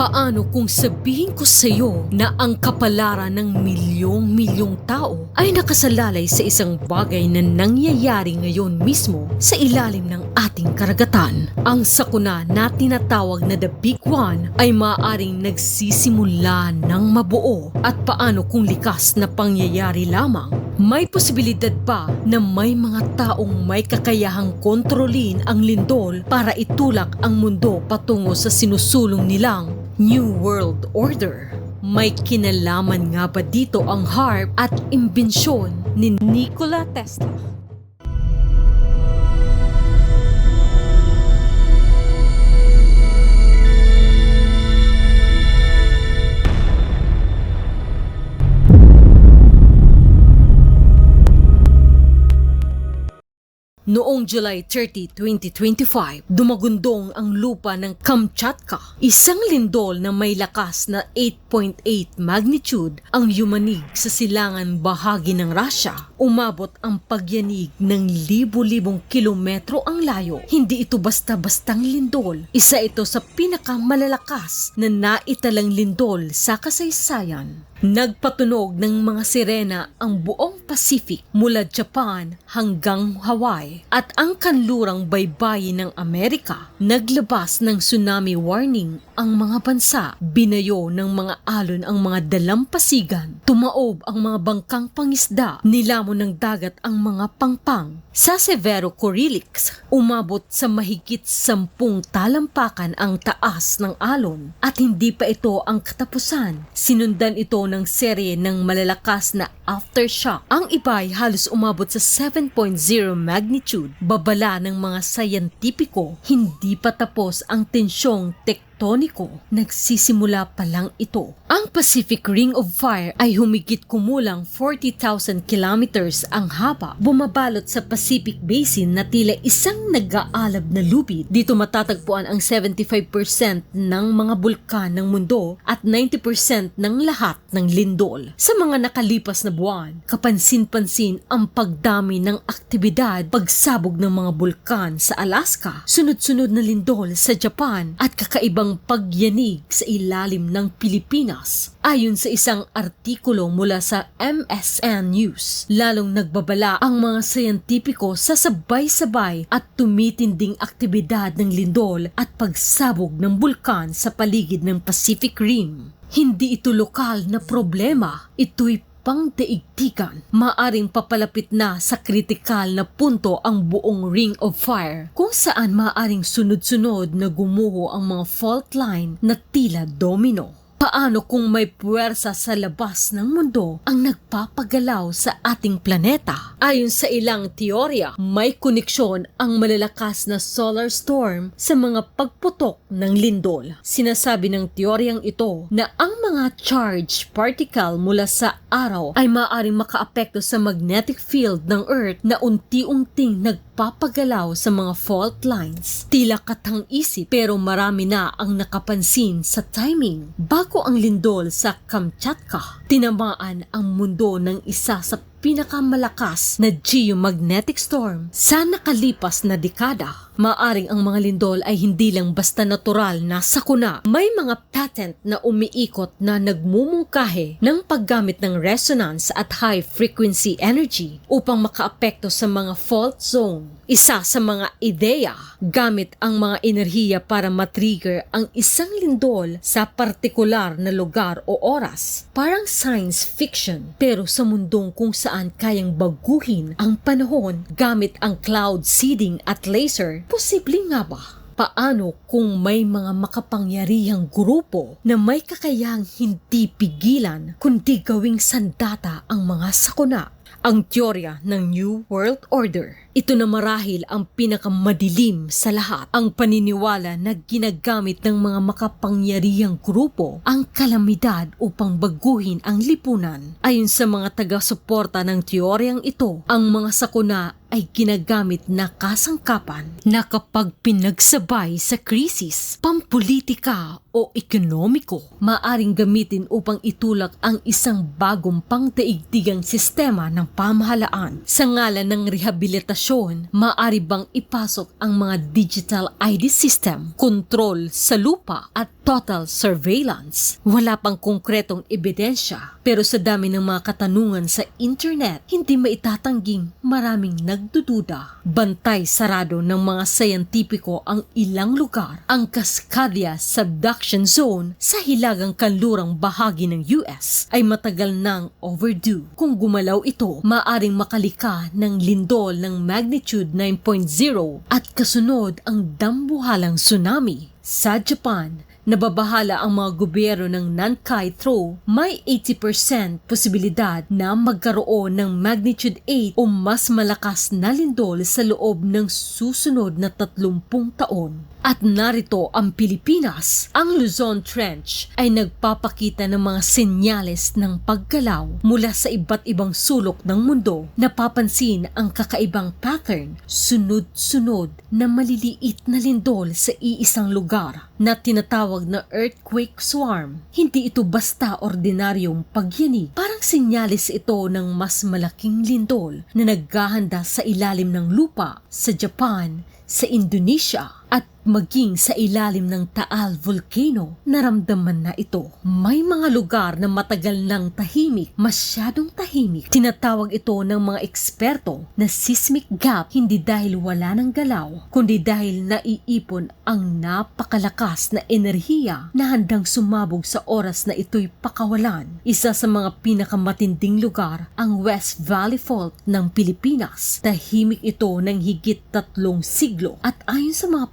Paano kung sabihin ko sa iyo na ang kapalaran ng milyong-milyong tao ay nakasalalay sa isang bagay na nangyayari ngayon mismo sa ilalim ng ating karagatan? Ang sakuna na tinatawag na The Big One ay maaaring nagsisimula ng mabuo at paano kung likas na pangyayari lamang? May posibilidad ba na may mga taong may kakayahang kontrolin ang lindol para itulak ang mundo patungo sa sinusulong nilang New World Order? May kinalaman nga ba dito ang harp at imbensyon ni Nikola Tesla? Noong July 30, 2025, dumagundong ang lupa ng Kamchatka. Isang lindol na may lakas na 8.8 magnitude ang yumanig sa silangan bahagi ng Russia. Umabot ang pagyanig ng libo-libong kilometro ang layo. Hindi ito basta-bastang lindol. Isa ito sa pinakamalalakas na naitalang lindol sa kasaysayan. Nagpatunog ng mga sirena ang buong Pacific mula Japan hanggang Hawaii at ang kanlurang baybayin ng Amerika. Naglabas ng tsunami warning ang mga bansa. Binayo ng mga alon ang mga dalampasigan. Tumaob ang mga bangkang pangisda. Nilamon ng dagat ang mga pangpang. Sa Severo Kurilix, umabot sa mahigit sampung talampakan ang taas ng alon at hindi pa ito ang katapusan. Sinundan ito ng serye ng malalakas na aftershock. Ang iba halos umabot sa 7.0 magnitude. Babala ng mga sayantipiko, hindi pa tapos ang tensyong tektoniko. Nagsisimula pa lang ito. Ang Pacific Ring of Fire ay humigit kumulang 40,000 kilometers ang haba, bumabalot sa Pacific Basin na tila isang nag-aalab na lubid. Dito matatagpuan ang 75% ng mga bulkan ng mundo at 90% ng lahat ng lindol. Sa mga nakalipas na buwan, kapansin-pansin ang pagdami ng aktibidad pagsabog ng mga bulkan sa Alaska, sunod-sunod na lindol sa Japan at kakaibang pagyanig sa ilalim ng Pilipinas. Ayon sa isang artikulo mula sa MSN News, lalong nagbabala ang mga sayantipiko sa sabay-sabay at tumitinding aktibidad ng lindol at pagsabog ng bulkan sa paligid ng Pacific Rim. Hindi ito lokal na problema, ito'y pangdaigdigan, maaring papalapit na sa kritikal na punto ang buong Ring of Fire kung saan maaring sunod-sunod na gumuho ang mga fault line na tila domino. Paano kung may puwersa sa labas ng mundo ang nagpapagalaw sa ating planeta? Ayon sa ilang teorya, may koneksyon ang malalakas na solar storm sa mga pagputok ng lindol. Sinasabi ng teoryang ito na ang mga charged particle mula sa araw ay maaaring makaapekto sa magnetic field ng Earth na unti-unting nagpapagalaw sa mga fault lines. Tila katang-isip pero marami na ang nakapansin sa timing. Bago ang lindol sa Kamchatka, tinamaan ang mundo ng isa sa pinakamalakas na geomagnetic storm sa nakalipas na dekada. Maaring ang mga lindol ay hindi lang basta natural na sakuna. May mga patent na umiikot na nagmumungkahi ng paggamit ng resonance at high frequency energy upang makaapekto sa mga fault zone. Isa sa mga ideya gamit ang mga enerhiya para matrigger ang isang lindol sa partikular na lugar o oras. Parang science fiction pero sa mundong kung saan kayang baguhin ang panahon gamit ang cloud seeding at laser, posible nga ba? Paano kung may mga makapangyarihang grupo na may kakayahang hindi pigilan kundi gawing sandata ang mga sakuna? Ang teorya ng New World Order. Ito na marahil ang pinakamadilim sa lahat. Ang paniniwala na ginagamit ng mga makapangyarihang grupo ang kalamidad upang baguhin ang lipunan. Ayon sa mga taga-suporta ng teoryang ito, ang mga sakuna ay ginagamit na kasangkapan na kapag pinagsabay sa krisis, pampolitika o ekonomiko, maaring gamitin upang itulak ang isang bagong pangdaigdigang sistema ng pamahalaan. Sa ngalan ng rehabilitasyon, maaari bang ipasok ang mga digital ID system, kontrol sa lupa at total surveillance. Wala pang konkretong ebidensya pero sa dami ng mga katanungan sa internet, hindi maitatangging maraming nagdududa. Bantay sarado ng mga sayantipiko ang ilang lugar. Ang Cascadia Subduction Zone sa hilagang kanlurang bahagi ng US ay matagal nang overdue. Kung gumalaw ito, maaring makalika ng lindol ng magnitude 9.0 at kasunod ang dambuhalang tsunami. Sa Japan, nababahala ang mga gobyerno ng Nankai Throw, may 80% posibilidad na magkaroon ng magnitude 8 o mas malakas na lindol sa loob ng susunod na 30 taon. At narito ang Pilipinas. Ang Luzon Trench ay nagpapakita ng mga senyales ng paggalaw mula sa iba't ibang sulok ng mundo. Napapansin ang kakaibang pattern, sunod-sunod na maliliit na lindol sa iisang lugar na tinatawag na earthquake swarm. Hindi ito basta ordinaryong pagyanig. Parang senyales ito ng mas malaking lindol na naghahanda sa ilalim ng lupa sa Japan, sa Indonesia at maging sa ilalim ng Taal Volcano, naramdaman na ito. May mga lugar na matagal nang tahimik, masyadong tahimik. Tinatawag ito ng mga eksperto na seismic gap hindi dahil wala ng galaw, kundi dahil naiipon ang napakalakas na enerhiya na handang sumabog sa oras na ito'y pakawalan. Isa sa mga pinakamatinding lugar, ang West Valley Fault ng Pilipinas. Tahimik ito ng higit tatlong siglo at ayon sa mga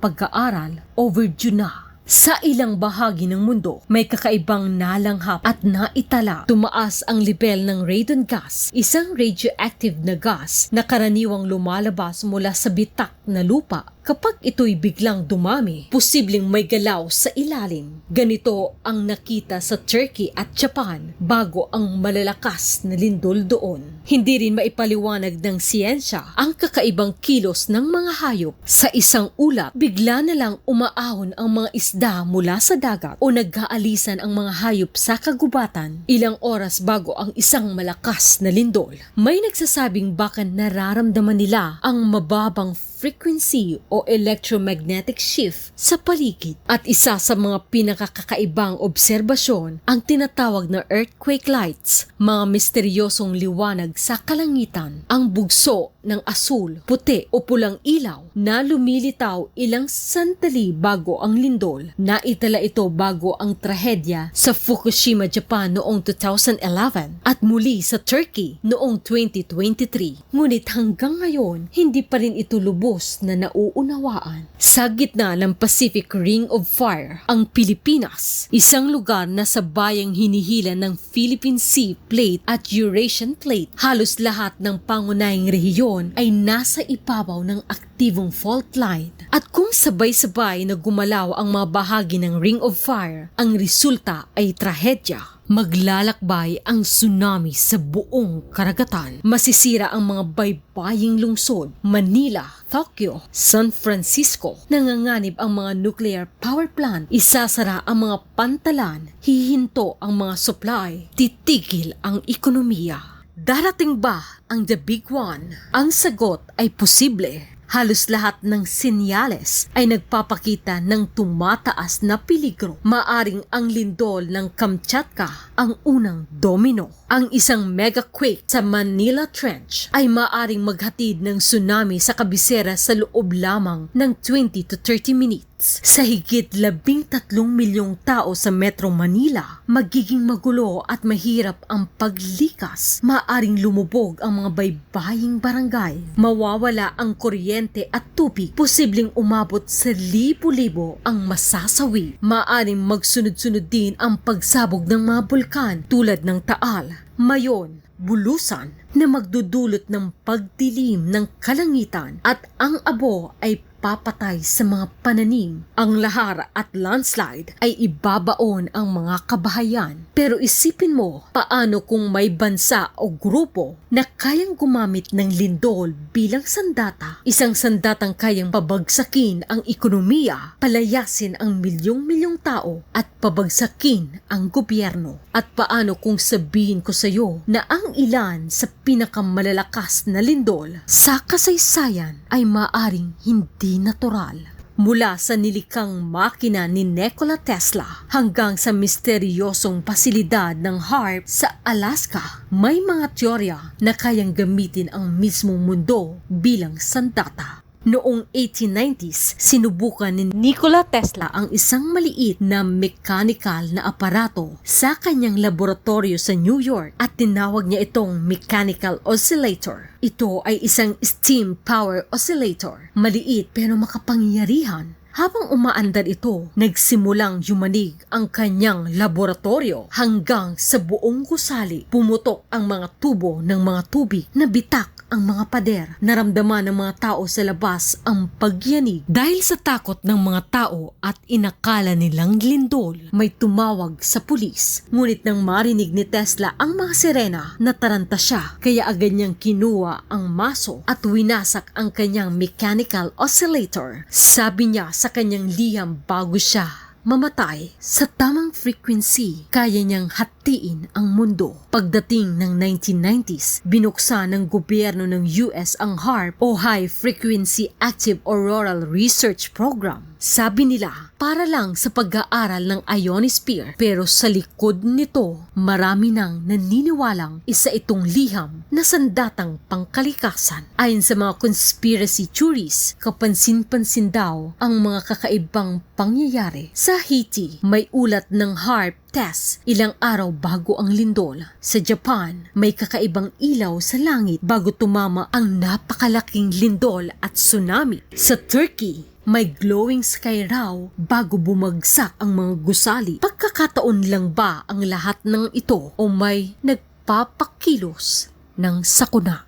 pag-aaral, overdue. Sa ilang bahagi ng mundo, may kakaibang nalanghap at naitala. Tumaas ang level ng radon gas, isang radioactive na gas na karaniwang lumalabas mula sa bitak na lupa Kapag ito'y biglang dumami, posibleng may galaw sa ilalim. Ganito ang nakita sa Turkey at Japan bago ang malalakas na lindol doon. Hindi rin maipaliwanag ng siyensya ang kakaibang kilos ng mga hayop. Sa isang ulap, bigla na lang umaahon ang mga isda mula sa dagat o nag-aalisan ang mga hayop sa kagubatan ilang oras bago ang isang malakas na lindol. May nagsasabing baka nararamdaman nila ang mababang frequency o electromagnetic shift sa paligid. At isa sa mga pinakakakaibang obserbasyon ang tinatawag na earthquake lights, mga misteryosong liwanag sa kalangitan. Ang bugso ng asul, puti o pulang ilaw na lumilitaw ilang sandali bago ang lindol. Naitala ito bago ang trahedya sa Fukushima, Japan noong 2011 at muli sa Turkey noong 2023. Ngunit hanggang ngayon, hindi pa rin ito lubos lubos na nauunawaan. Sa gitna ng Pacific Ring of Fire, ang Pilipinas, isang lugar na sa bayang hinihila ng Philippine Sea Plate at Eurasian Plate. Halos lahat ng pangunahing rehiyon ay nasa ibabaw ng aktibong fault line. At kung sabay-sabay na gumalaw ang mga bahagi ng Ring of Fire, ang resulta ay trahedya maglalakbay ang tsunami sa buong karagatan. Masisira ang mga baybaying lungsod, Manila, Tokyo, San Francisco. Nanganganib ang mga nuclear power plant, isasara ang mga pantalan, hihinto ang mga supply, titigil ang ekonomiya. Darating ba ang The Big One? Ang sagot ay posible Halos lahat ng sinyales ay nagpapakita ng tumataas na peligro. Maaring ang lindol ng Kamchatka ang unang domino. Ang isang mega quake sa Manila Trench ay maaring maghatid ng tsunami sa kabisera sa loob lamang ng 20 to 30 minutes sa higit labing tatlong milyong tao sa Metro Manila, magiging magulo at mahirap ang paglikas. Maaring lumubog ang mga baybaying barangay. Mawawala ang kuryente at tubig. Posibleng umabot sa libo-libo ang masasawi. Maaring magsunod-sunod din ang pagsabog ng mga bulkan tulad ng Taal, Mayon, Bulusan na magdudulot ng pagdilim ng kalangitan at ang abo ay papatay sa mga pananim. Ang lahar at landslide ay ibabaon ang mga kabahayan. Pero isipin mo, paano kung may bansa o grupo na kayang gumamit ng lindol bilang sandata? Isang sandatang kayang pabagsakin ang ekonomiya, palayasin ang milyong-milyong tao at pabagsakin ang gobyerno. At paano kung sabihin ko sa iyo na ang ilan sa pinakamalalakas na lindol sa kasaysayan ay maaring hindi natural. Mula sa nilikang makina ni Nikola Tesla hanggang sa misteryosong pasilidad ng HARP sa Alaska, may mga teorya na kayang gamitin ang mismong mundo bilang sandata. Noong 1890s, sinubukan ni Nikola Tesla ang isang maliit na mechanical na aparato sa kanyang laboratorio sa New York at tinawag niya itong mechanical oscillator. Ito ay isang steam power oscillator, maliit pero makapangyarihan. Habang umaandar ito, nagsimulang yumanig ang kanyang laboratorio hanggang sa buong gusali pumutok ang mga tubo ng mga tubig na bitak ang mga pader. Naramdaman ng mga tao sa labas ang pagyanig dahil sa takot ng mga tao at inakala nilang lindol. May tumawag sa pulis. Ngunit nang marinig ni Tesla ang mga sirena, nataranta siya kaya agad niyang kinuha ang maso at winasak ang kanyang mechanical oscillator. Sabi niya sa kanyang liham bago siya mamatay sa tamang frequency, kaya niyang hatiin ang mundo. Pagdating ng 1990s, binuksan ng gobyerno ng US ang HARP o High Frequency Active Auroral Research Program. Sabi nila, para lang sa pag-aaral ng ionosphere. Pero sa likod nito, marami nang naniniwalang isa itong liham na sandatang pangkalikasan. Ayon sa mga conspiracy theories, kapansin-pansin daw ang mga kakaibang pangyayari. Sa Haiti, may ulat ng HARP test ilang araw bago ang lindol. Sa Japan, may kakaibang ilaw sa langit bago tumama ang napakalaking lindol at tsunami. Sa Turkey, may glowing sky raw bago bumagsak ang mga gusali. Pagkakataon lang ba ang lahat ng ito o may nagpapakilos ng sakuna?